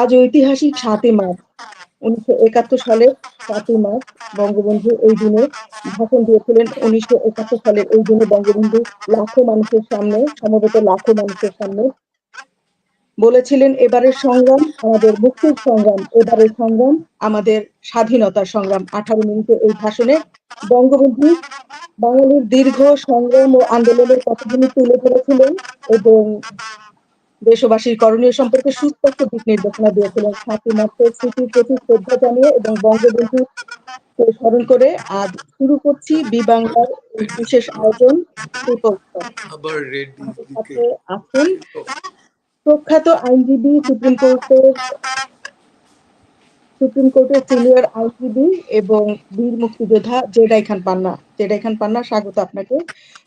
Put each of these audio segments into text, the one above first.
আজ ঐতিহাসিক সাতই মার্চ, উনিশশো একাত্তর সালের সাতই মার্চ, বঙ্গবন্ধু এই দিনে ভাষণ দিয়েছিলেন। উনিশশো একাত্তর সালের এই দিনে বঙ্গবন্ধু লাখো মানুষের সামনে, সমবেত লাখো মানুষের সামনে বলেছিলেন, এবারের সংগ্রাম আমাদের মুক্তির সংগ্রাম, এবারের সংগ্রাম আমাদের স্বাধীনতার সংগ্রাম। আঠারো মিনিটে এই ভাষণে বঙ্গবন্ধু বাঙালির দীর্ঘ সংগ্রাম ও আন্দোলনের কথাগুলি তুলে ধরেছিলেন এবং দেশবাসীর করণীয় সম্পর্কে সুস্পষ্ট দিক নির্দেশনা দিয়েছিলেন। সাতই মার্চের স্মৃতির প্রতি শ্রদ্ধা জানিয়ে এবং বঙ্গবন্ধু স্মরণ করে আজ শুরু করছি বি বাংলার বিশেষ আয়োজন আছেন প্রখ্যাত আইনজীবী সুপ্রিম কোর্টের সুপ্রিম কোর্টের সিনিয়র আইনজীবী এবং বীর মুক্তিযোদ্ধা জেডাই খান পান্না। জেডাই খান পান্না স্বাগত আপনাকে।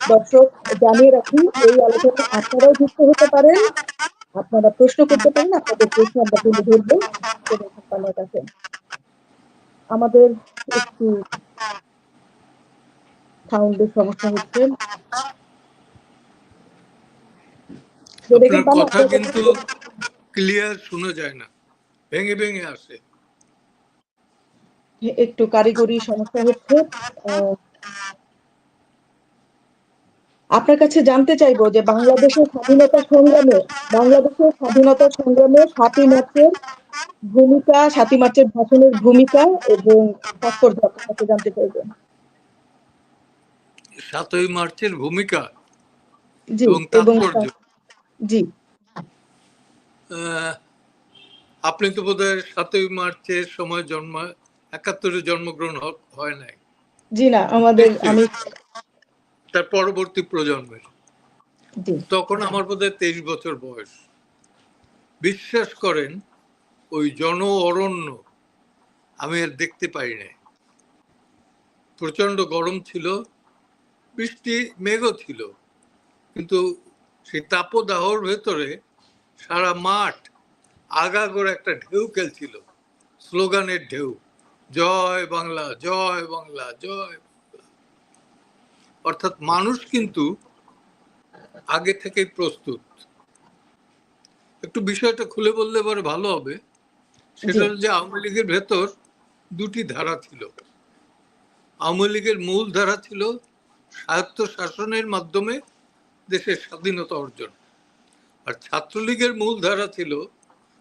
দর্শক জানিয়ে রাখি এই আলোচনায় আপনারাও যুক্ত হতে পারেন। আপনারা প্রশ্ন করতে পারেন আপনাদের প্রশ্ন আমরা তুলে ধরবো জেডাই খান পান্নার কাছে। আমাদের একটু সাউন্ডের সমস্যা হচ্ছে। কথা কিন্তু ক্লিয়ার শোনা যায় না। ভেঙে ভেঙে আসে। একটু কারিগরি সমস্যা হচ্ছে আপনার কাছে জানতে চাইব যে বাংলাদেশের স্বাধীনতা সংগ্রামে বাংলাদেশের স্বাধীনতা সংগ্রামে সাতই মার্চের ভূমিকা সাতই মার্চের ভাষণের ভূমিকা এবং তাৎপর্য আপনার কাছে জানতে চাইব সাতই মার্চের ভূমিকা জি এবং তাৎপর্য। জি। আপনি তো বোধহয় সাতই মার্চের সময় জন্ম একাত্তরে জন্মগ্রহণ হয় নাই। জি না আমাদের আমি তার পরবর্তী প্রজন্মের। তখন আমার বোধহয় তেইশ বছর বয়স। বিশ্বাস করেন ওই জন অরণ্য আমি আর দেখতে পাই নাই। প্রচণ্ড গরম ছিল বৃষ্টি মেঘও ছিল। কিন্তু সেই তাপদাহর ভেতরে সারা মাঠ আগাগোড়া একটা ঢেউ খেলছিল স্লোগানের ঢেউ। জয় বাংলা জয় বাংলা জয় অর্থাৎ মানুষ কিন্তু আগে থেকেই প্রস্তুত। একটু বিষয়টা খুলে বললে পরে ভালো হবে। সেটা যে আওয়ামী লীগের ভেতর দুটি ধারা ছিল। আওয়ামী লীগের মূল ধারা ছিল স্বায়ত্ত শাসনের মাধ্যমে দেশের স্বাধীনতা অর্জন। আর ছাত্রলীগের মূল ধারা ছিল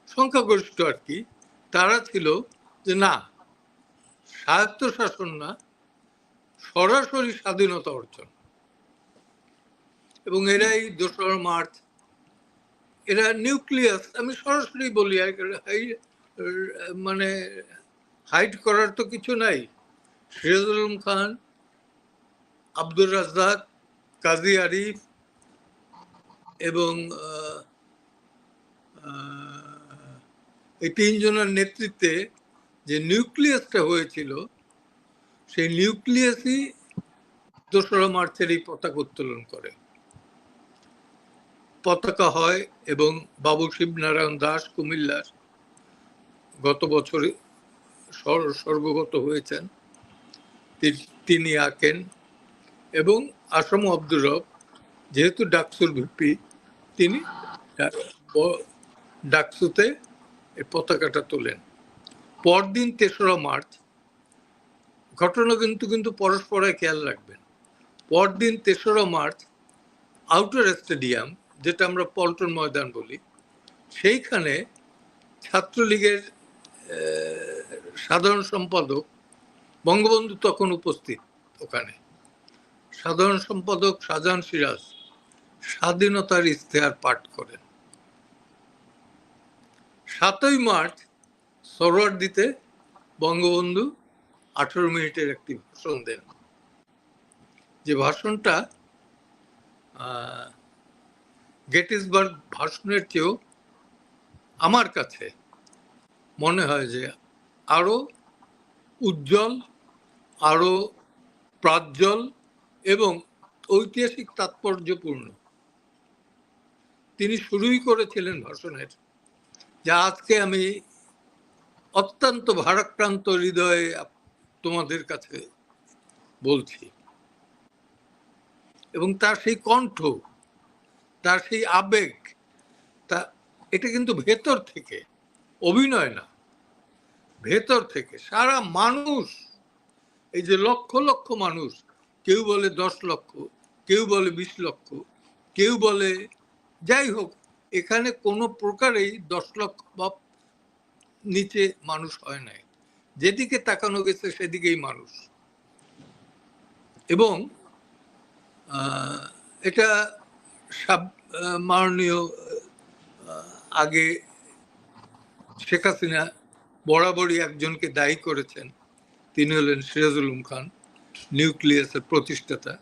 সংখ্যাগরিষ্ঠ আর কি। তারা ছিল যে না স্বায়ত্ত শাসন না, সরাসরি স্বাধীনতা অর্জন। এবং এরাই দোসরা মার্চ এরা নিউক্লিয়াস, আমি সরাসরি বলি মানে হাইড করার তো কিছু নাই। সিরাজুল খান, আব্দুর রাজ্জাক, কাজী আরিফ এবং এই তিনজনের নেতৃত্বে যে নিউক্লিয়াসটা হয়েছিল, সেই নিউক্লিয়াসই দোসরা মার্চের এই পতাকা উত্তোলন করে। পতাকা হয় এবং বাবু শিবনারায়ণ দাস কুমিল্লার গত বছরে স্বর- স্বর্গগত হয়েছেন। তিনি আঁকেন এবং আসাম আব্দুর রব, যেহেতু ডাকসুর ভিপি, তিনি ডাকসুতে এই পতাকাটা তোলেন। পরদিন তেসরা মার্চ, ঘটনা কিন্তু কিন্তু পরস্পরে খেয়াল রাখবেন। পরদিন তেসরা মার্চ আউটার স্টেডিয়াম যেটা আমরা পল্টন ময়দান বলি, সেইখানে ছাত্রলীগের সাধারণ সম্পাদক বঙ্গবন্ধু তখন উপস্থিত ওখানে। সাধারণ সম্পাদক শাহজাহান সিরাজ স্বাধীনতার ইশতেহার পাঠ করেন। সাতই মার্চ সরোয়ার্দিতে বঙ্গবন্ধু আঠারো মিনিটের একটি ভাষণ দেন। যে ভাষণটা গেটিসবার্গ ভাষণের চেয়েও আমার কাছে মনে হয় যে আরও উজ্জ্বল, আরও প্রাজ্জ্বল এবং ঐতিহাসিক তাৎপর্যপূর্ণ। তিনি শুরুই করেছিলেন ভাষণের। যা আজকে আমি অত্যন্ত ভারাক্রান্ত হৃদয়ে তোমাদের কাছে বলছি। এবং তার সেই কণ্ঠ, তার সেই আবেগ, তা, এটা কিন্তু ভেতর থেকে, অভিনয় না, ভেতর থেকে, সারা মানুষ, এই যে লক্ষ লক্ষ মানুষ, কেউ বলে দশ লক্ষ, কেউ বলে বিশ লক্ষ, কেউ বলে যাই হোক, এখানে কোনো প্রকারেই দশ লক্ষ বা নিচে মানুষ হয় নাই। যেদিকে তাকানো গেছে সেদিকেই মানুষ। এবং এটা সাব- মাননীয় আগে শেখ হাসিনা বরাবরই একজনকে দায়ী করেছেন। তিনি হলেন সিরাজুল উলুম খান, নিউক্লিয়াসের প্রতিষ্ঠাতা।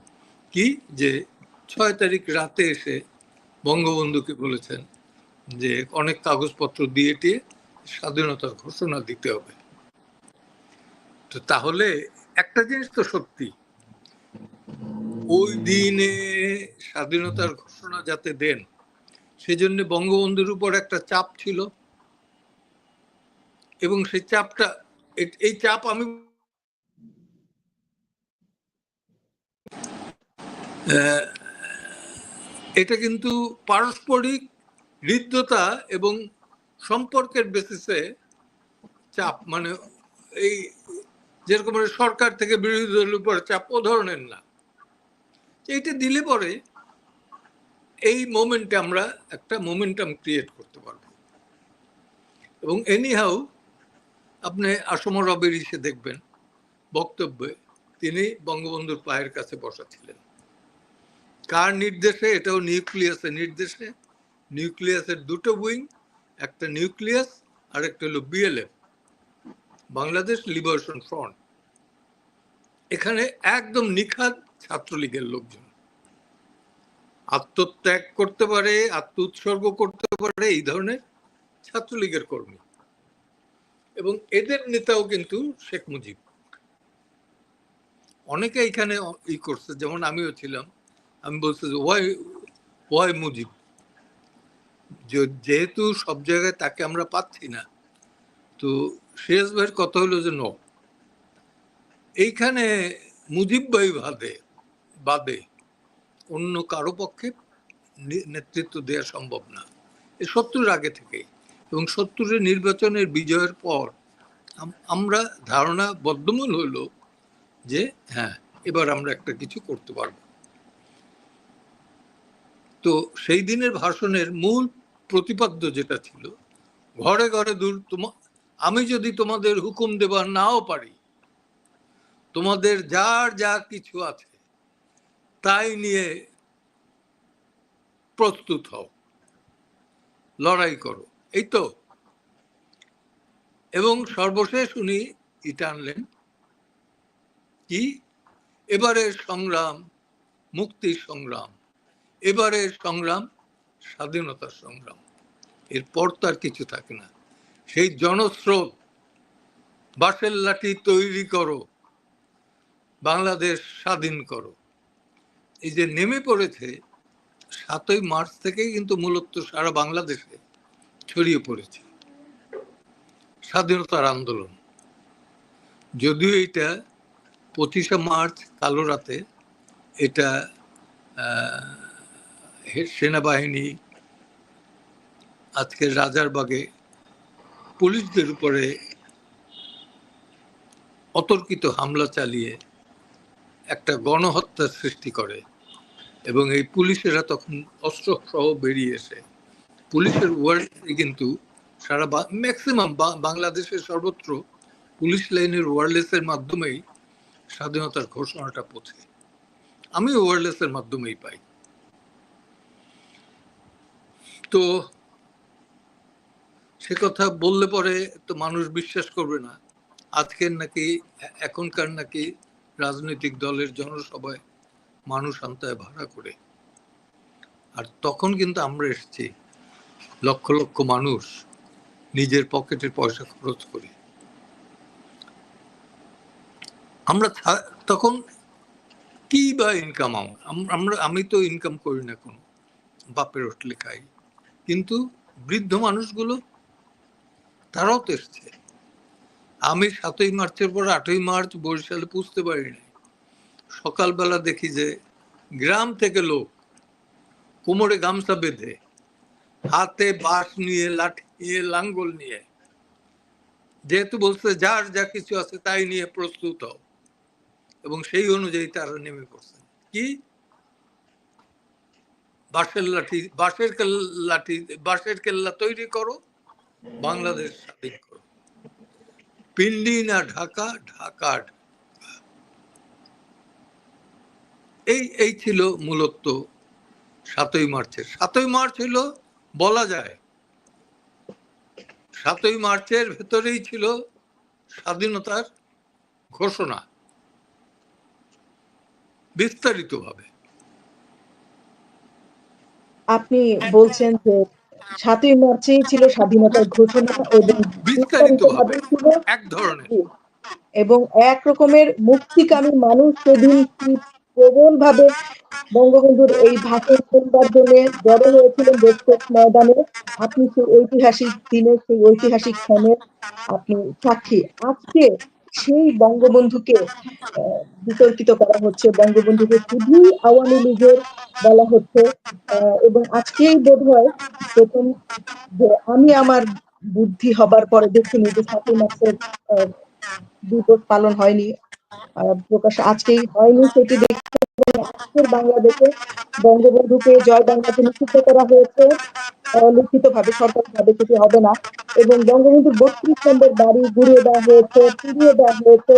কি? যে ছয় তারিখ রাতে এসে বঙ্গবন্ধুকে বলেছেন যে অনেক কাগজপত্র দিয়ে টিয়ে স্বাধীনতার ঘোষণা দিতে হবে। তো তাহলে একটা জিনিস তো সত্যি, ওই দিনে স্বাধীনতার ঘোষণা যাতে দেন, সেজন্য বঙ্গবন্ধুর উপর একটা চাপ ছিল। এবং সেই চাপটা, এই চাপ আমি এটা কিন্তু পারস্পরিক হৃদ্যতা এবং সম্পর্কের বেসিসে চাপ মানে এই যেরকম সরকার থেকে বিরোধী দলের উপর চাপ, ও ধরনের না। এইটা দিলে পরে এই মোমেন্টে আমরা একটা মোমেন্টাম ক্রিয়েট করতে পারব। এবং এনিহাউ আপনি আসম রবের ইসে দেখবেন, বক্তব্যে তিনি বঙ্গবন্ধুর পায়ের কাছে বসা ছিলেন। কার নির্দেশে? এটাও নিউক্লিয়াসের নির্দেশে। নিউক্লিয়াসের দুটো উইং একটা নিউক্লিয়াস আর একটা হলো বিএলএফ বাংলাদেশ লিবারেশন ফ্রন্ট এখানে একদম নিখাত ছাত্রলীগের লোকজন। আত্মত্যাগ করতে পারে আত্ম উৎসর্গ করতে পারে এই ধরনের ছাত্রলীগের কর্মী। এবং এদের নেতাও কিন্তু শেখ মুজিব। অনেকে এখানে ই করছে, যেমন আমিও ছিলাম। আমি বলছি যে, ওয়াই ওয়াই মুজিব? যেহেতু সব জায়গায় তাকে আমরা পাচ্ছি না, তো শেষ ভাইয়ের কথা হলো যে, ন। এইখানে মুজিব ভাই বাদে বাদে অন্য কারও পক্ষে নেতৃত্ব দেওয়া সম্ভব না। এ সত্তর আগে থেকেই। এবং সত্তরের নির্বাচনের বিজয়ের পর আমরা ধারণা বদ্ধমূল হলো যে হ্যাঁ এবার আমরা একটা কিছু করতে পারব। তো সেই দিনের ভাষণের মূল প্রতিপাদ্য যেটা ছিল, ঘরে ঘরে দূর আমি যদি তোমাদের হুকুম দেবার নাও পারি, তোমাদের যার যা কিছু আছে, তাই নিয়ে প্রস্তুত হও। লড়াই করো। এই তো। এবং সর্বশেষ উনি এটা আনলেন কি? এবারের সংগ্রাম, মুক্তির সংগ্রাম। এবারের সংগ্রাম স্বাধীনতার সংগ্রাম। এরপর তার কিছু থাকে না। সেই জনস্রোত, বাঁশের লাঠি তৈরি করো, বাংলাদেশ স্বাধীন করো। এই যে নেমে পড়েছে, সাতই মার্চ থেকেই কিন্তু মূলত সারা বাংলাদেশে ছড়িয়ে পড়েছে। স্বাধীনতার আন্দোলন। যদিও এটা পঁচিশে মার্চ, কালো রাতে, এটা সেনাবাহিনী, আজকে রাজারবাগে পুলিশদের উপরে অতর্কিত হামলা চালিয়ে একটা গণহত্যার সৃষ্টি করে এবং এই পুলিশেরা তখন অস্ত্র সহ বেরিয়ে এসে, পুলিশের ওয়ার্ড কিন্তু সারা ম্যাক্সিমাম বাংলাদেশের সর্বত্র পুলিশ লাইনের ওয়ারলেসের মাধ্যমেই স্বাধীনতার ঘোষণাটা পৌঁছে। আমি ওয়ারলেসের মাধ্যমেই পাই। তো সে কথা বললে পরে তো মানুষ বিশ্বাস করবে না। আজকের নাকি, এখনকার নাকি রাজনৈতিক দলের জনসভায় মানুষ আনতে ভাড়া করে। আর তখন কিন্তু আমরা এসেছি, লক্ষ লক্ষ মানুষ নিজের পকেটের পয়সা খরচ করে। আমরা তখন কি বা ইনকাম আমরা? আমি তো ইনকাম করি না কোনো। বাপের হোটেলে খাই কিন্তু বৃদ্ধ মানুষগুলো, তারাও তো এসছে। আমি সাতই মার্চের পর আটই মার্চ বরিশালে পুষতে পারিনি। সকালবেলা দেখি যে গ্রাম থেকে লোক কোমরে গামছা বেঁধে, হাতে বাঁশ নিয়ে, লাঠি নিয়ে, লাঙ্গল নিয়ে, যেহেতু বলছে যার যা কিছু আছে তাই নিয়ে প্রস্তুত হও। এবং সেই অনুযায়ী তারা নেমে পড়ছেন কি? বাঁশের লাঠি বাঁশের লাঠি, বাঁশের কেল্লা তৈরি করো, বাংলাদেশ স্বাধীন করো। পিন্ডি না ঢাকা ঢাকা। এই এই ছিল মূলত সাতই মার্চের। সাতই মার্চ হলো, বলা যায়, সাতই মার্চের ভেতরেই ছিল স্বাধীনতার ঘোষণা। বিস্তারিতভাবে। আপনি বলছেন যে সাতই মার্চেই ছিল স্বাধীনতার ঘোষণা এবং এক ধরনের। এবং এক রকমের মুক্তিকামী মানুষ সেদিন প্রবল ভাবে বঙ্গবন্ধুর এই ভাষণ শুনবার জন্য জড়ো হয়েছিলেন রেসকোর্স ময়দানে? আপনি সেই ঐতিহাসিক দিনের সেই ঐতিহাসিক ক্ষণের আপনি সাক্ষী। আজকে সেই বঙ্গবন্ধুকে বিতর্কিত করা হচ্ছে। বঙ্গবন্ধুকে শুধুই আওয়ামী লীগের বলা হচ্ছে। এবং আজকেই বোধ হয় প্রথম যে আমি আমার বুদ্ধি হবার পরে দেখিনি যে সাতই মাসের দিবস পালন হয়নি। প্রকাশ আজকেই হয়নি, সেটি এবং আজকের বাংলাদেশে বঙ্গবন্ধুকে জয় বাংলাকে নিষিদ্ধ করা হয়েছে। লিখিত ভাবে সরকারি ভাবে সেটি হবে না। এবং বঙ্গবন্ধুর বত্রিশ নম্বর বাড়ি ঘুরিয়ে দেওয়া হয়েছে ফিরিয়ে দেওয়া হয়েছে।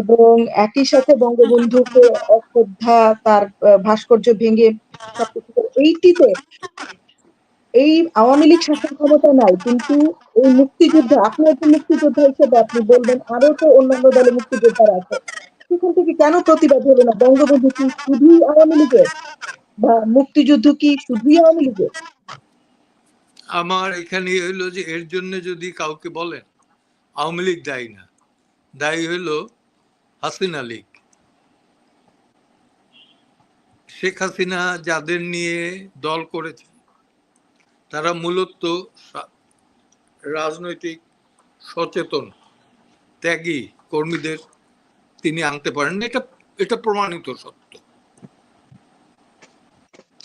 এবং একই সাথে বঙ্গবন্ধুকে অশ্রদ্ধা তার ভাস্কর্য ভেঙে। এইটিতে এই আওয়ামী লীগ শাসন ক্ষমতা নাই, কিন্তু এই মুক্তিযুদ্ধ আপনি একজন মুক্তিযোদ্ধা হিসেবে আপনি বলবেন আরও তো অন্যান্য দলে মুক্তিযোদ্ধারা আছে। সেখান থেকে কেন প্রতিবাদ হলো না? বঙ্গবন্ধু কি শুধুই আওয়ামী লীগের? বা মুক্তিযুদ্ধ কি শুধুই আওয়ামী লীগের? আমার এখানে হইল যে এর জন্য যদি কাউকে বলেন, আওয়ামী লীগ দায়ী না। দায়ী হইল হাসিনা লীগ। শেখ হাসিনা যাদের নিয়ে দল করেছে, তারা মূলত রাজনৈতিক সচেতন, ত্যাগী কর্মীদের তিনি আনতে পারেন এটা এটা প্রমাণিত সত্য।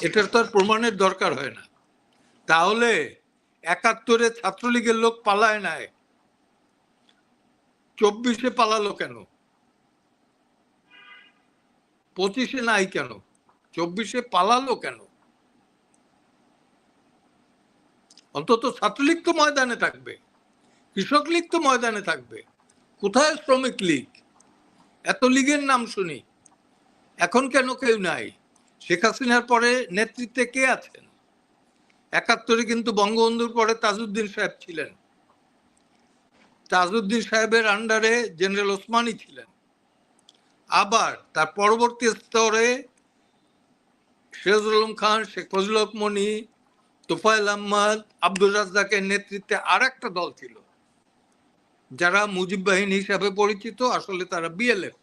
এটার তো আর প্রমাণের দরকার হয় না। তাহলে একাত্তরে ছাত্রলীগের লোক পালায় নাই। চব্বিশে পালালো কেন? পঁচিশে নাই কেন? চব্বিশে পালালো কেন? অন্তত ছাত্রলীগ তো ময়দানে থাকবে, কৃষক লীগ তো ময়দানে থাকবে। কোথায় শ্রমিক লীগ? এত লীগের নাম শুনি। এখন কেন কেউ নাই? শেখ হাসিনার পরে নেতৃত্বে কে আছেন? একাত্তরে কিন্তু বঙ্গবন্ধুর পরে তাজউদ্দিন সাহেব ছিলেন। তাজউদ্দিন সাহেবের আন্ডারে জেনারেল ওসমানী ছিলেন। আবার তার পরবর্তী স্তরে আলম খান, শেখ ফজল মনি, তোফায়েল আহমদ আব্দুল রাজ্জাকের নেতৃত্বে আর একটা দল ছিল। যারা মুজিব বাহিনী হিসাবে পরিচিত, আসলে তারা বিএলএফ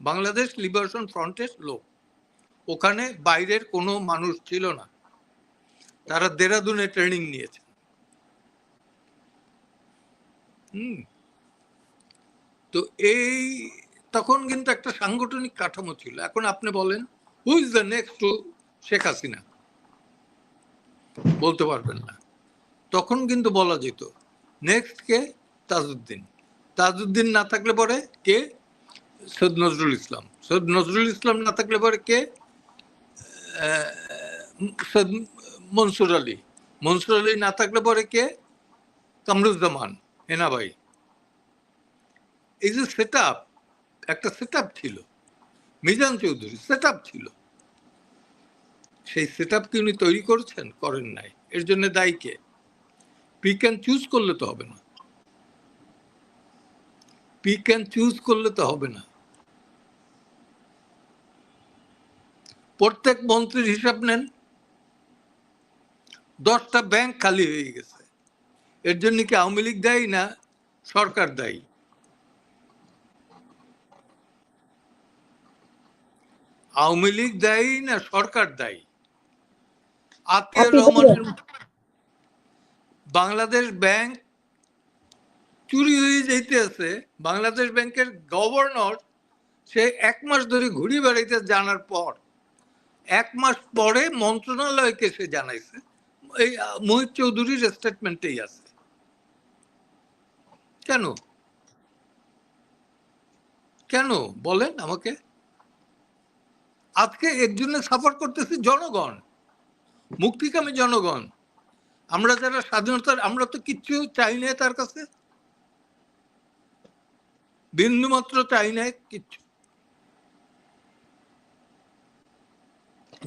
বাংলাদেশ লিবারেশন ফ্রন্টের লোক। ওখানে বাইরের কোনো মানুষ ছিল না। তারা দেরাদুনে ট্রেনিং নিয়েছে। হুম। তো এই, তখন কিন্তু একটা সাংগঠনিক কাঠামো ছিল। এখন আপনি বলেন who is the next to Sheikh Hasina বলতে পারবেন না। তখন কিন্তু বলা যেত নেক্সট কে তাজউদ্দিন। তাজউদ্দিন না থাকলে পরে কে? সৈয়দ নজরুল ইসলাম। সৈয়দ নজরুল ইসলাম না থাকলে পরে কে? সৈয়দ মনসুর আলী। মনসুর আলী না থাকলে পরে কে? কামরুজ্জামান হেনাভাই এই যে সেট একটা সেট ছিল। মিজান চৌধুরী সেট ছিল। সেই সেট কি উনি তৈরি করেছেন? করেন নাই। এর জন্য দায়ী কে? পিক অ্যান্ড চুজ করলে তো হবে না। পিক অ্যান্ড চুজ করলে তো হবে না। প্রত্যেক মন্ত্রীর হিসাব নেন। দশটা ব্যাংক খালি হয়ে গেছে। এর জন্য কি আওয়ামী লীগ দায়ী না সরকার দায়ী? আওয়ামী লীগ দায়ী না সরকার দায়ী? আতিয়ার রহমানের বাংলাদেশ ব্যাংক চুরি হয়ে যাইতে আছে, বাংলাদেশ ব্যাংকের গভর্নর সে এক মাস ধরে ঘুরে বেড়াইতে জানার পর, এক মাস পরে মন্ত্রণালয়কে সে জানাইছে, এই মোহিত চৌধুরীর স্টেটমেন্টেই আছে। কেন? কেন? বলেন আমাকে। আজকে এর জন্য সাফার করতেছে জনগণ, মুক্তিকামী জনগণ। আমরা যারা স্বাধীনতার, আমরা তো কিচ্ছু চাই না তার কাছে। বিন্দু মাত্র চাই না কিচ্ছু।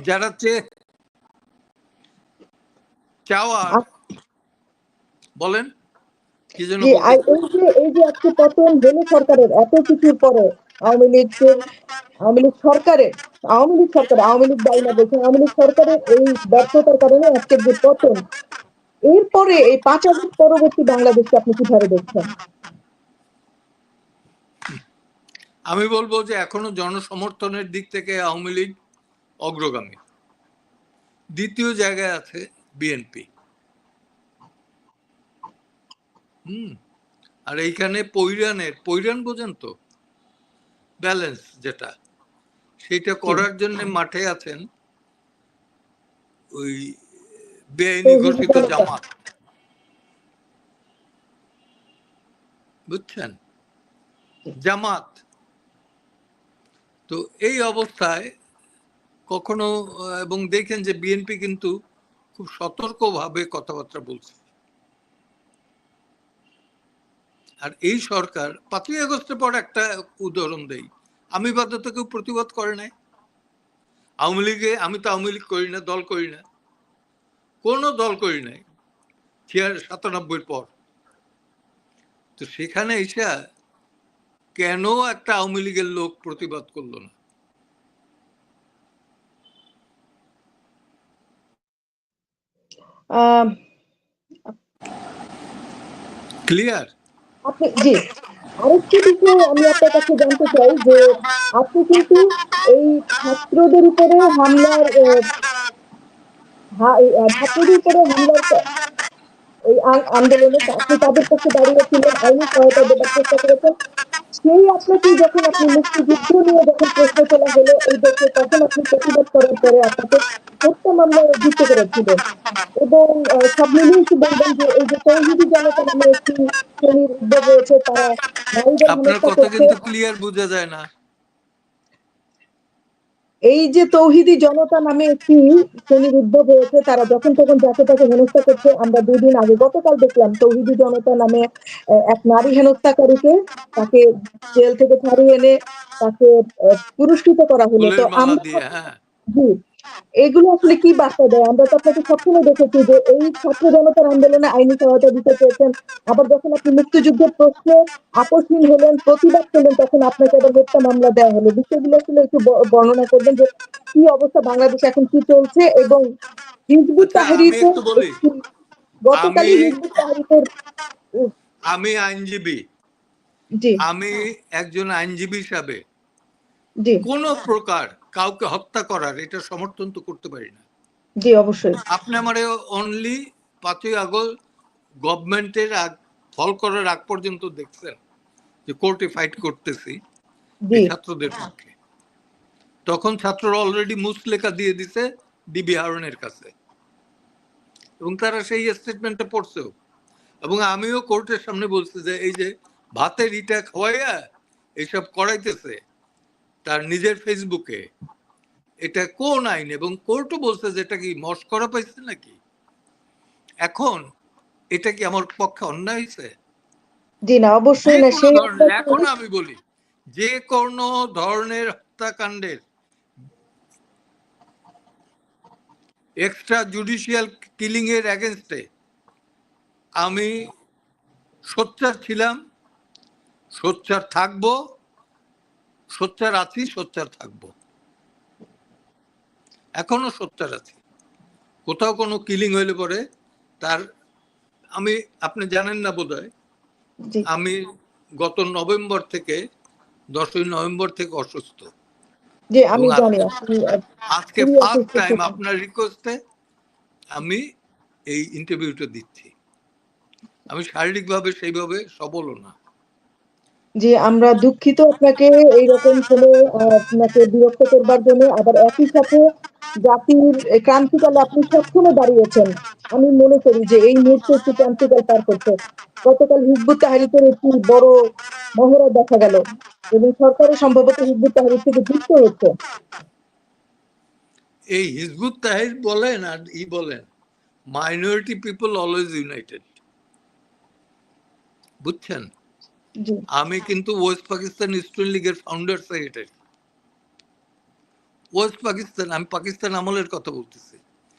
যারা চাওয়া বলেন এই যে আজকে পতন সরকারের এত কিছুর পরে আওয়ামী লীগের আওয়ামী লীগ সরকারের আওয়ামী লীগ সরকার আওয়ামী লীগ দায়ী না বলছেন আওয়ামী লীগ সরকারের এই ব্যর্থতার কারণে আজকের যে পতন এরপরে এই পাঁচ আগস্ট পরবর্তী বাংলাদেশকে আপনি কীভাবে দেখছেন? আমি বলব যে এখনও জনসমর্থনের দিক থেকে আওয়ামী লীগ অগ্রগামী। দ্বিতীয় জায়গায় আছে বিএনপি। হুম আর এইখানে পৈরানের পৈরান বোঝেন তো? ব্যালেন্স যেটা সেটা করার জন্য মাঠে আছেন ওই বেআইনি ঘোষিত জামাত। বুঝছেন? জামাত তো এই অবস্থায় কখনো এবং দেখেন যে বিএনপি কিন্তু খুব সতর্কভাবে কথাবার্তা বলছে। আর এই সরকার পাঁচই আগস্টের পর একটা উদাহরণ দেই। আমি বাধ্যত কেউ প্রতিবাদ করে নাই। আওয়ামী লীগে আমি তো আওয়ামী লীগ করি না, দল করি না। কোনো দল করি নাই। ছিয়ার সাতানব্বই পর। তো সেখানে এসে কেন একটা আওয়ামী লীগের লোক প্রতিবাদ করল না? ক্লিয়ার আপনি জি। আরেকটি বিষয় আমি আপনার কাছে জানতে চাই যে আপনি কিন্তু এই ছাত্রদের উপরে হামলার ছাত্রদের উপরে হামলার এই আন্দোলনে আপনি তাদের পক্ষে দাঁড়িয়েছিলেন আইনি সহায়তা দেওয়ার চেষ্টা করেছেন। সেই আপনাকে যখন আপনি মুক্তিযুদ্ধ নিয়ে যখন প্রশ্ন তোলা হলো এই দেশে তখন আপনি প্রতিবাদ করার পরে আপনাকে হত্যা মামলায় যুক্ত করেছিলেন এবং সব মিলিয়ে কি বলবেন যে এই যে তৌহিদি জনতা নামে একটি শ্রেণির উদ্যোগ রয়েছে তারা আপনার কথা কিন্তু ক্লিয়ার বোঝা যায় না। এই যে তৌহিদি জনতা নামে একটি শ্রেণির উদ্ভব হয়েছে তারা যখন তখন যাকে তাকে হেনস্থা করছে আমরা দুদিন আগে গতকাল দেখলাম তৌহিদি জনতা নামে এক নারী হেনস্থাকারীকে তাকে জেল থেকে ছাড়িয়ে এনে তাকে পুরস্কৃত করা হলো। তো আমরা হ্যাঁ। জি এগুলো আসলে কি বার্তা দেয়? আমরা তো আপনাকে সবসময় দেখেছি যে এই ছাত্র জনতার আন্দোলনে আইনি সহায়তা দিতে চেয়েছেন। আবার যখন আপনি মুক্তিযুদ্ধের প্রশ্নে আপসহীন হলেন প্রতিবাদ করলেন তখন আপনাকে আবার হত্যা মামলা দেওয়া হলো। বিষয়গুলো আসলে একটু বর্ণনা করবেন যে কি অবস্থা বাংলাদেশে এখন কি চলছে এবং হিজবুত আচ্ছা। একটি- গতকালই হিজবুত তাহরিরের উম, আমি আইনজীবী। জি। আমি একজন আইনজীবী হিসাবে জি। কোন প্রকার কাউকে হত্যা করার এটা সমর্থন তো করতে পারি না। জি অবশ্যই। আপনি আমার অনলি পাঁচই আগস্ট গভর্নমেন্টের আগ ফল করার আগ পর্যন্ত দেখছেন যে কোর্টে ফাইট করতেছি ছাত্রদের পক্ষে। তখন ছাত্ররা অলরেডি মুসলেখা দিয়ে দিছে ডিবি হারনের কাছে। এবং তারা সেই স্টেটমেন্টটা পড়ছেও। এবং আমিও কোর্টের সামনে বলছি যে এই যে ভাতের ইটা খাওয়াইয়া এইসব করাইতেছে তার নিজের ফেসবুকে এটা কোন আইন এবং কোর্টও বলছে যে এটা কি মস্করা পাইছে নাকি? এখন এটা কি আমার পক্ষে অন্যায় হয়েছে জি না অবশ্যই না সেই এখন আমি বলি যে কোনো ধরনের হত্যাকাণ্ডের এক্সট্রা জুডিশিয়াল কিলিং এর এগেনস্টে আমি সোচ্চার ছিলাম সোচ্চার থাকব সোচ্চার আছি সোচ্চার থাকব। এখনও সোচ্চার আছি কোথাও কোনো কিলিং হইলে পরে তার আমি আপনি জানেন না জি। আমি গত নভেম্বর থেকে দশই নভেম্বর থেকে অসুস্থ। আজকে- ফার্স্ট টাইম আপনার রিকোয়েস্টে আমি এই ইন্টারভিউটা দিচ্ছি। আমি শারীরিকভাবে সেইভাবে সবলও না। যে আমরা দুঃখিত আপনাকে এইরকম আহ, আপনাকে বিরক্ত করবার জন্য। আবার একই সাথে জাতির ক্রান্তিকালে আপনি সবসময় দাঁড়িয়েছেন। আমি মনে করি যে এই মুহূর্তে একটি ক্রান্তিকাল পার করছে গতকাল হিজবুত তাহারিতের একটি বড় মহড়া দেখা গেল এবং সরকারও সম্ভবত হিজবুত তাহারির থেকে যুক্ত হচ্ছে। এই হিজবুত তাহির বলেন আর ই বলেন মাইনরিটি পিপল অলওয়েজ ইউনাইটেড বুঝছেন? আমি কিন্তু ওয়েস্ট পাকিস্তান স্টুডেন্ট লীগের ফাউন্ডার সেক্রেটারি ওয়েস্ট পাকিস্তান আমি পাকিস্তান আমলের কথা বলতেছি।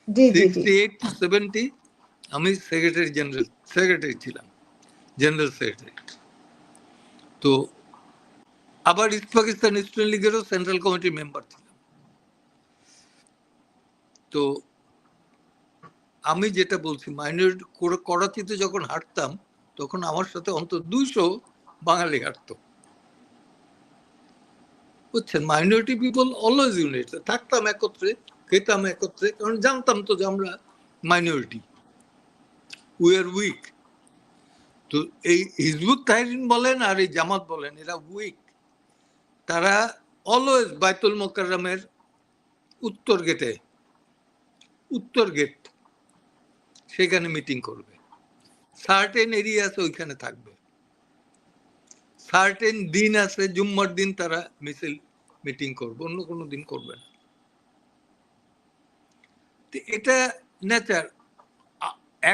জি জি জি। সিক্সটি এইট টু সেভেন্টি আমি সেক্রেটারি জেনারেল সেক্রেটারি ছিলাম জেনারেল সেক্রেটারি তো আবার ইস্ট পাকিস্তান স্টুডেন্ট লীগেরও সেন্ট্রাল কমিটির মেম্বার ছিলাম। তো আমি যেটা বলছি মাইনরিটি করাচিতে যখন হাঁটতাম তখন আমার সাথে অন্তত দুইশো বাঙালি হাঁটতো বুঝছেন? মাইনরিটি পিপল অলওয়েজ ইউনিট থাকতাম একত্রে, খেতাম একত্রে, কারণ জানতাম তো যে আমরা মাইনরিটি উই আর উইক তো এই হিজবুত তাহরিন বলেন আর এই জামাত বলেন, এরা উইক তারা অলওয়েজ বাইতুল মোকাররমের উত্তর গেটে উত্তর গেট সেখানে মিটিং করবে। সার্টেন এরিয়া আছে ওইখানে থাকবে। সার্টেন দিন আছে, জুম্মার দিন তারা মিছিল, মিটিং করবে, অন্য কোনো দিন করবে না। এটা নেচার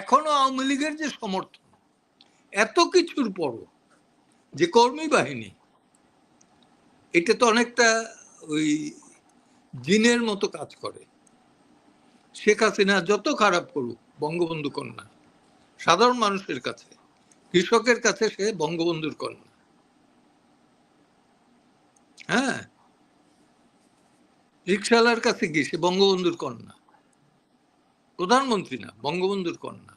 এখনও আওয়ামী লীগের যে সমর্থন, এত কিছুর পরও যে কর্মী বাহিনী, এটা তো অনেকটা ওই জিনের মতো কাজ করে। শেখ হাসিনা যত খারাপ করুক, বঙ্গবন্ধু কন্যা, সাধারণ মানুষের কাছে, কৃষকের কাছে সে বঙ্গবন্ধুর কন্যা। হ্যাঁ? রিক্সাওয়ালার কাছে কি সে বঙ্গবন্ধুর কন্যা। প্রধানমন্ত্রী না বঙ্গবন্ধুর কন্যা।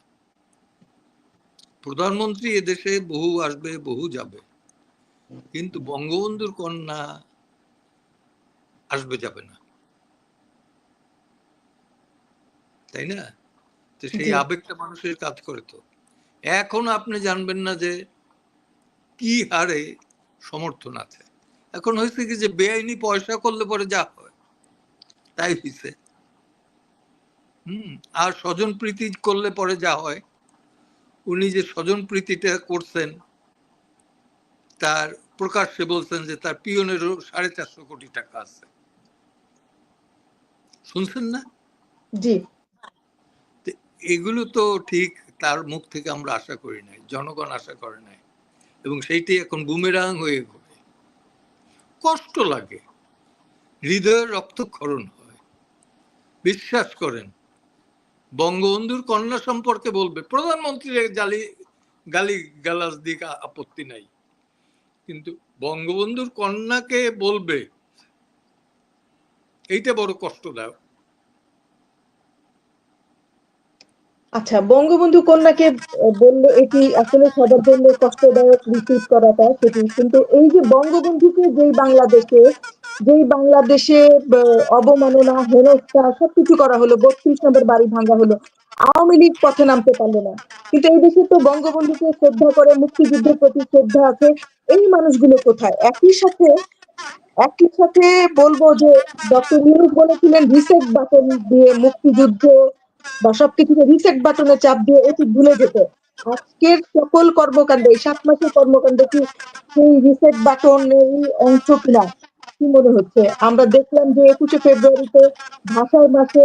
প্রধানমন্ত্রী এদেশে বহু আসবে বহু যাবে। কিন্তু বঙ্গবন্ধুর কন্যা আসবে যাবে না। তাই না? তো সেই আবেগটা মানুষের কাজ করে তো। এখন আপনি জানবেন না যে কি হারে সমর্থন আছে। এখন হয়েছে কি যে বেআইনি পয়সা করলে পরে যা হয় তাই হয়েছে হম আর স্বজন প্রীতি করলে পরে যা হয় উনি যে স্বজন প্রীতিটা করছেন তার প্রকাশ্যে বলছেন যে তার পিয়নেরও সাড়ে চারশো কোটি টাকা আছে। শুনছেন না? জি। এগুলো তো ঠিক তার মুখ থেকে আমরা আশা করি নাই জনগণ আশা করে নাই এবং সেইটি এখন বুমেরাং হয়ে কষ্ট লাগে। হৃদয়ের রক্তক্ষরণ হয়। বিশ্বাস করেন, বঙ্গবন্ধুর কন্যা সম্পর্কে বলবে, প্রধানমন্ত্রীর জালি গালি গালাজ দিক আপত্তি নাই। কিন্তু বঙ্গবন্ধুর কন্যাকে বলবে, এইটা বড় কষ্টদায়ক। আচ্ছা বঙ্গবন্ধু কন্যাকে বলল এটি আসলে সবার জন্য কষ্টদায়ক রিসিভ করাটা সেটি। কিন্তু এই যে বঙ্গবন্ধুকে যেই বাংলাদেশে যেই বাংলাদেশে অবমাননা, হেনস্থা সবকিছু করা হলো, বত্রিশ নম্বর বাড়ি ভাঙা হলো, আওয়ামী লীগ পথে নামতে পারল না। কিন্তু এই দেশে তো বঙ্গবন্ধুকে শ্রদ্ধা করে, মুক্তিযুদ্ধের প্রতি শ্রদ্ধা আছে, এই মানুষগুলো কোথায়? একই সাথে একই সাথে বলব যে ডক্টর নিউজ বলেছিলেন, রিসেট বাটন দিয়ে মুক্তিযুদ্ধ বা সবকিছুকে রিসেট বাটনে চাপ দিয়ে এটি ভুলে যেত। আজকের সকল কর্মকাণ্ড, এই সাত মাসের কর্মকাণ্ড কি সেই রিসেট বাটনেরই অংশ কিনা, কি মনে হচ্ছে? আমরা দেখলাম যে একুশে ফেব্রুয়ারিতে ভাষার মাসে,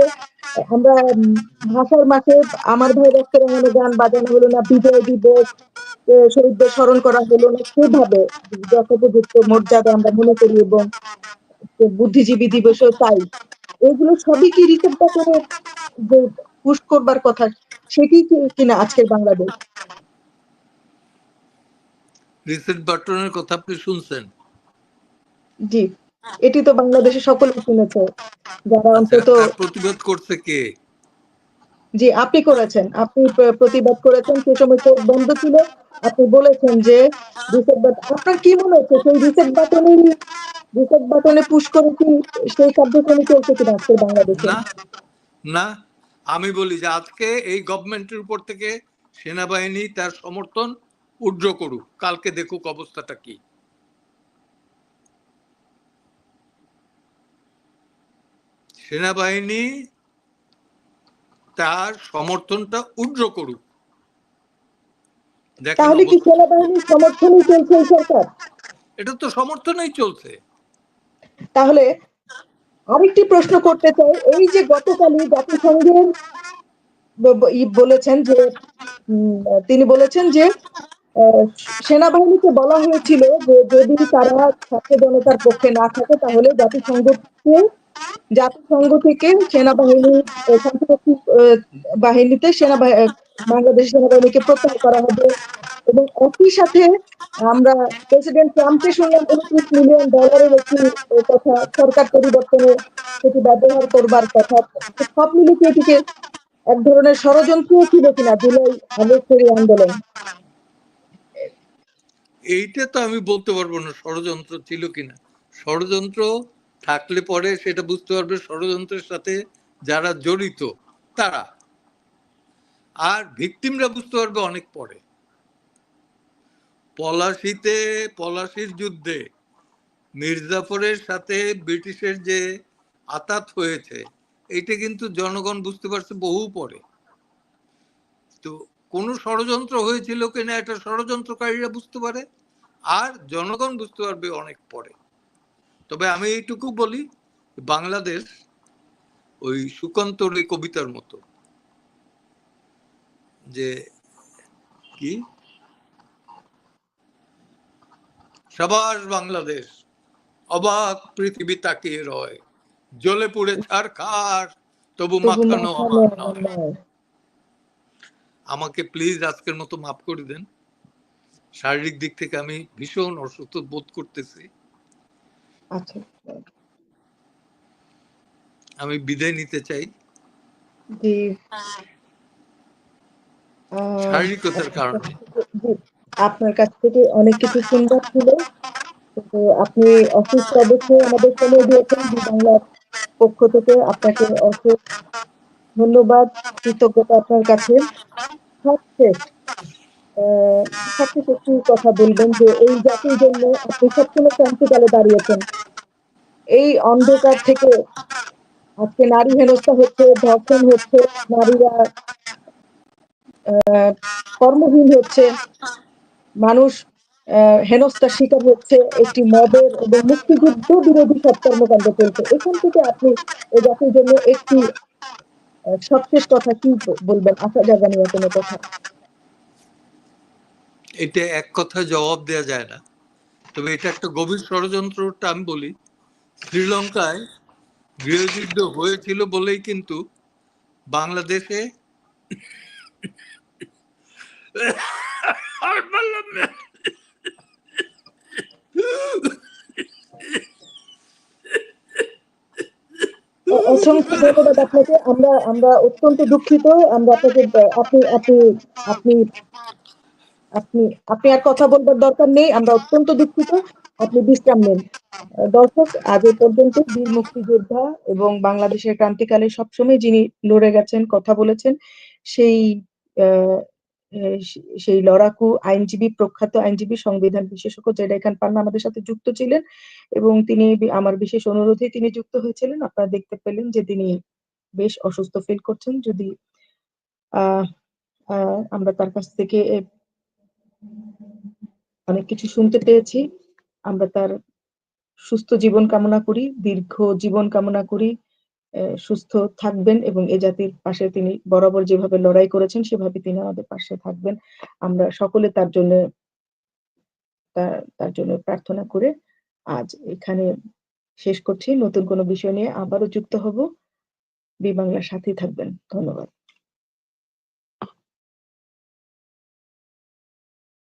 আমরা ভাষার মাসে আমার ভাই রক্তরঙনে গান বাজানো হলো না, বিজয় দিবস শহীদদের স্মরণ করা হলো না, সেভাবে যথোপযুক্ত মর্যাদা আমরা মনে করি এবং বুদ্ধিজীবী দিবসও তাই। এগুলো সবই কি বাটনে যে পুশ করবার কথা সেটি কিনা আজকের বাংলাদেশ? রিসেট বাটনের কথা আপনি শুনছেন? জি এটি তো বাংলাদেশে সকলে শুনেছে। যারা আচ্ছা, অন্তত প্রতিবাদ করছে কে? জি আপনি করেছেন। আপনি প্রতিবাদ করেছেন সে সময় চোখ বন্ধ ছিল। আপনি বলেছেন যে রিসেট বাটন আপনার কি মনে হচ্ছে সেই রিসেট বাটনের রিসেট বাটনে পুশ করে কি সেই কার্যক্রমে চলছে কিনা আজকের বাংলাদেশে? না আমি বলি যে আজকে এই গভর্নমেন্টের উপর থেকে সেনাবাহিনী তার সমর্থন উড্র করুক কালকে দেখুক অবস্থাটা কি। সেনাবাহিনী তার সমর্থনটা উড্র করুক। দেখেন তাহলে কি সেনাবাহিনীর সমর্থনই চলছে সরকার? এটা তো সমর্থনই চলছে। তাহলে আরেকটি প্রশ্ন করতে চাই, এই যে গতকালই জাতিসংঘের বলেছেন যে তিনি বলেছেন যে সেনাবাহিনীকে বলা হয়েছিল যে যদি তারা ছাত্র জনতার পক্ষে না থাকে, তাহলে জাতিসংঘকে জাতিসংঘ থেকে সেনাবাহিনী শান্তিরক্ষী বাহিনীতে সেনাবাহিনী বাংলাদেশ সেনাবাহিনীকে প্রত্যাহার করা হবে। এবং একই সাথে আমরা প্রেসিডেন্ট ট্রাম্পকে শুনলাম, উনত্রিশ মিলিয়ন ডলারের একটি কথা সরকার পরিবর্তনে সেটি ব্যবহার করবার কথা। সব মিলিয়ে এটিকে এক ধরনের ষড়যন্ত্র ছিল কিনা, জুলাই এই আন্দোলন। এইটা তো আমি বলতে পারব না, ষড়যন্ত্র ছিল কিনা। ষড়যন্ত্র থাকলে পরে সেটা বুঝতে পারবে ষড়যন্ত্রের সাথে যারা জড়িত, তারা। আর ভিকটিমরা বুঝতে পারবে অনেক পরে। পলাশিতে, পলাশির যুদ্ধে মির্জাফরের সাথে ব্রিটিশের যে আতাত হয়েছে এটা কিন্তু জনগণ বুঝতে পারছে বহু পরে। তো কোন ষড়যন্ত্র হয়েছিল কিনা, এটা ষড়যন্ত্রকারীরা বুঝতে পারে, আর জনগণ বুঝতে পারবে অনেক পরে। তবে আমি এইটুকু বলি বাংলাদেশ ওই সুকান্তর এই কবিতার মতো। যে কি? সাবাস বাংলাদেশ অবাক পৃথিবী তাকিয়ে রয় জ্বলে পুড়ে ছারখার তবু তবু মাখানো নয়। আমাকে প্লিজ আজকের মতো মাফ করে দেন। শারীরিক দিক থেকে আমি ভীষণ অসুস্থ বোধ করতেছি। আচ্ছা। আমি বিদায় নিতে চাই। জি। শারীরিকতার কারণে। আপনার কাছ থেকে অনেক কিছু শুনবার ছিল। তো আপনি অসুস্থ অবস্থায় আমাদের সময় দিয়েছেন। বাংলার পক্ষ থেকে আপনাকে অশেষ ধন্যবাদ কৃতজ্ঞতা আপনার কাছে। সবশেষ সবশেষ একটি কথা বলবেন যে এই জাতির জন্য আপনি সবসময় ক্রান্তিকালে দাঁড়িয়েছেন। এই অন্ধকার থেকে আজকে নারী হেনস্থা হচ্ছে, ধর্ষণ হচ্ছে, নারীরা কর্মহীন হচ্ছে, মানুষ হেনস্থার শিকার হচ্ছে, একটি মদের এবং মুক্তিযুদ্ধ বিরোধী সব কর্মকাণ্ড চলছে। এখান থেকে আপনি এই জাতির জন্য একটি সবশেষ কথা কি বলবেন? আশা জাগানিয়া কোনো কথা। এটা এক কথা জবাব দেওয়া যায় না। তবে এটা একটা গভীর ষড়যন্ত্রটা আমি বলি। শ্রীলঙ্কায় গৃহযুদ্ধ হয়েছিল বলেই কিন্তু বাংলাদেশে আপনাকে। আমরা আমরা অত্যন্ত দুঃখিত। আমরা আপনাকে, আপনি আপনি আপনি আপনি আপনি আর কথা বলবার দরকার নেই, আমরা অত্যন্ত দুঃখিত। আপনি বিশ্রাম নেন। দর্শক এ পর্যন্ত বীর মুক্তিযোদ্ধা এবং বাংলাদেশের ক্রান্তিকালে সবসময় যিনি লড়ে গেছেন, কথা বলেছেন, সেই সেই লড়াকু আইনজীবী, প্রখ্যাত আইনজীবী, সংবিধান বিশেষজ্ঞ জেডাই খান পান্না আমাদের সাথে যুক্ত ছিলেন এবং তিনি আমার বিশেষ অনুরোধে তিনি যুক্ত হয়েছিলেন। আপনারা দেখতে পেলেন যে তিনি বেশ অসুস্থ ফিল করছেন। যদি আমরা তার কাছ থেকে অনেক কিছু শুনতে পেয়েছি। আমরা তার সুস্থ জীবন কামনা করি, দীর্ঘ জীবন কামনা করি সুস্থ থাকবেন এবং এ জাতির পাশে তিনি বরাবর যেভাবে লড়াই করেছেন, সেভাবে তিনি আমাদের পাশে থাকবেন। আমরা সকলে তার জন্য, তার তার জন্য প্রার্থনা করে আজ এখানে শেষ করছি। নতুন কোনো বিষয় নিয়ে আবারও যুক্ত হব। বি বাংলার সাথেই থাকবেন। ধন্যবাদ।